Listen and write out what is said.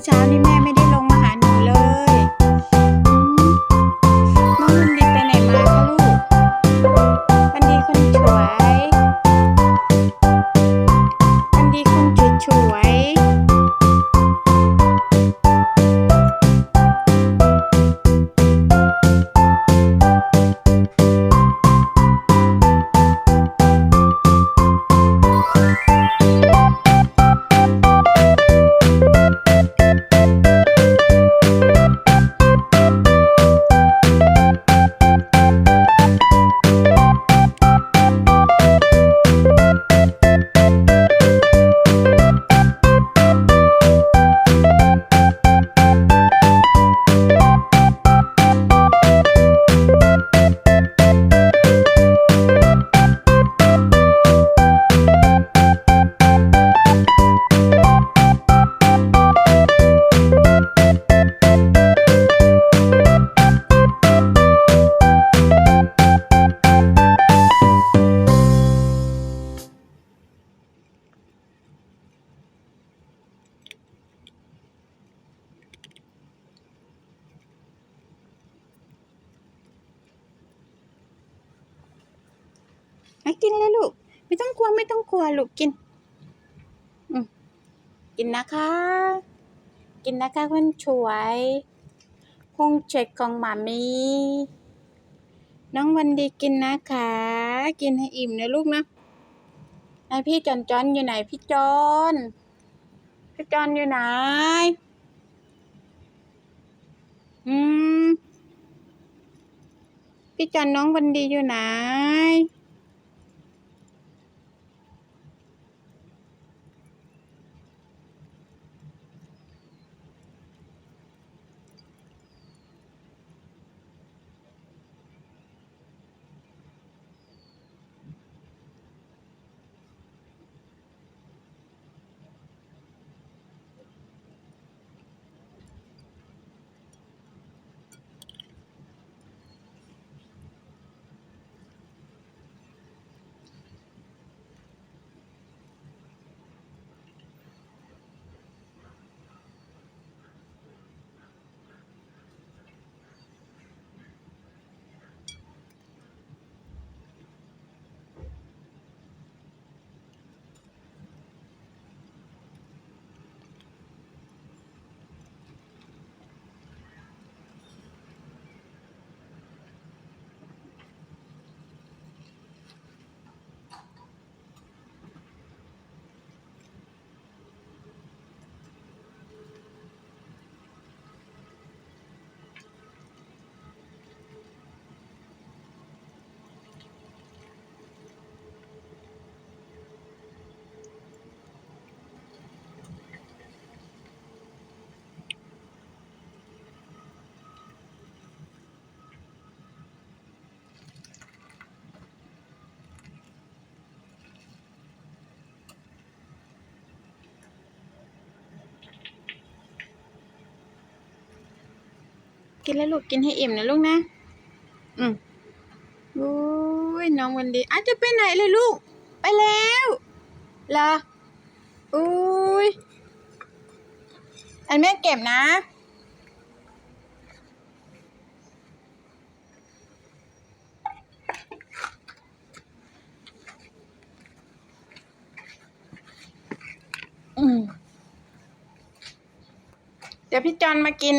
家里面 ให้กินเลยลูก ไม่ต้องกลัวไม่ต้องกลัวลูกกินอืมกินนะคะ กินนะคะคนช่วยคงเช็คของหมามีน้องวันดีกินนะคะ กินให้อิ่มนะลูกนะไอพี่จอนจอนอยู่ไหนพี่จอนพี่จอนอยู่ไหน อืม พี่จอนน้องวันดีอยู่ไหน กินแล้วลูกกินให้อิ่มนะลูกนะ อืมโอ้ยน้องวันดีอาจจะไปไหนเลยลูก ไปแล้วเหรออุ้ยอันแม่เก็บนะอืมเดี๋ยวพี่จอนมากิน